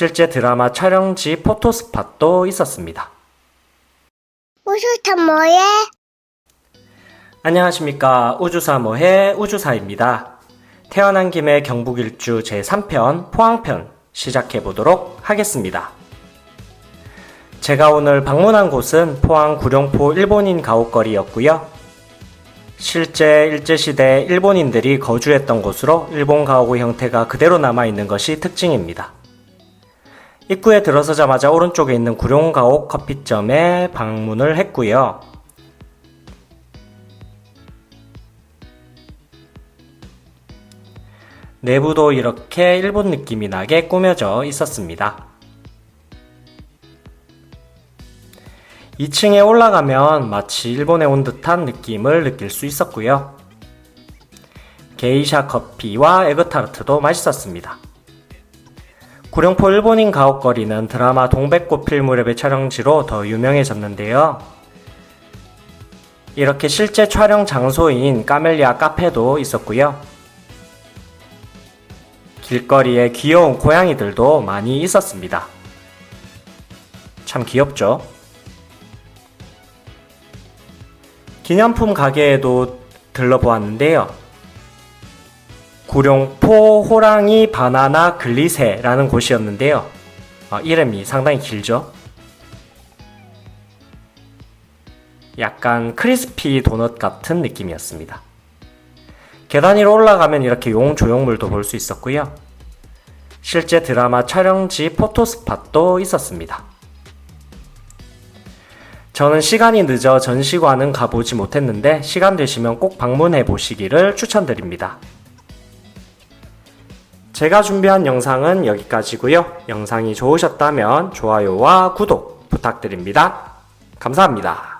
실제 드라마 촬영지 포토스팟도 있었습니다. 우주탄 뭐해? 안녕하십니까. 우주사 뭐해 우주사입니다. 태어난 김에 경북 일주 제3편 포항편 시작해 보도록 하겠습니다. 제가 오늘 방문한 곳은 포항 구룡포 일본인 가옥거리였고요. 실제 일제시대 일본인들이 거주했던 곳으로 일본 가옥의 형태가 그대로 남아있는 것이 특징입니다. 입구에 들어서자마자 오른쪽에 있는 구룡가옥 커피점에 방문을 했고요. 내부도 이렇게 일본 느낌이 나게 꾸며져 있었습니다. 2층에 올라가면 마치 일본에 온 듯한 느낌을 느낄 수 있었고요. 게이샤 커피와 에그타르트도 맛있었습니다. 구룡포 일본인 가옥거리는 드라마 동백꽃 필 무렵의 촬영지로 더 유명해졌는데요. 이렇게 실제 촬영 장소인 까멜리아 카페도 있었고요. 길거리에 귀여운 고양이들도 많이 있었습니다. 참 귀엽죠? 기념품 가게에도 들러보았는데요. 구룡포 호랑이 바나나 글리세라는 곳이었는데요. 아, 이름이 상당히 길죠? 약간 크리스피 도넛 같은 느낌이었습니다. 계단 위로 올라가면 이렇게 용 조형물도 볼 수 있었고요. 실제 드라마 촬영지 포토스팟도 있었습니다. 저는 시간이 늦어 전시관은 가보지 못했는데 시간 되시면 꼭 방문해 보시기를 추천드립니다. 제가 준비한 영상은 여기까지고요. 영상이 좋으셨다면 좋아요와 구독 부탁드립니다. 감사합니다.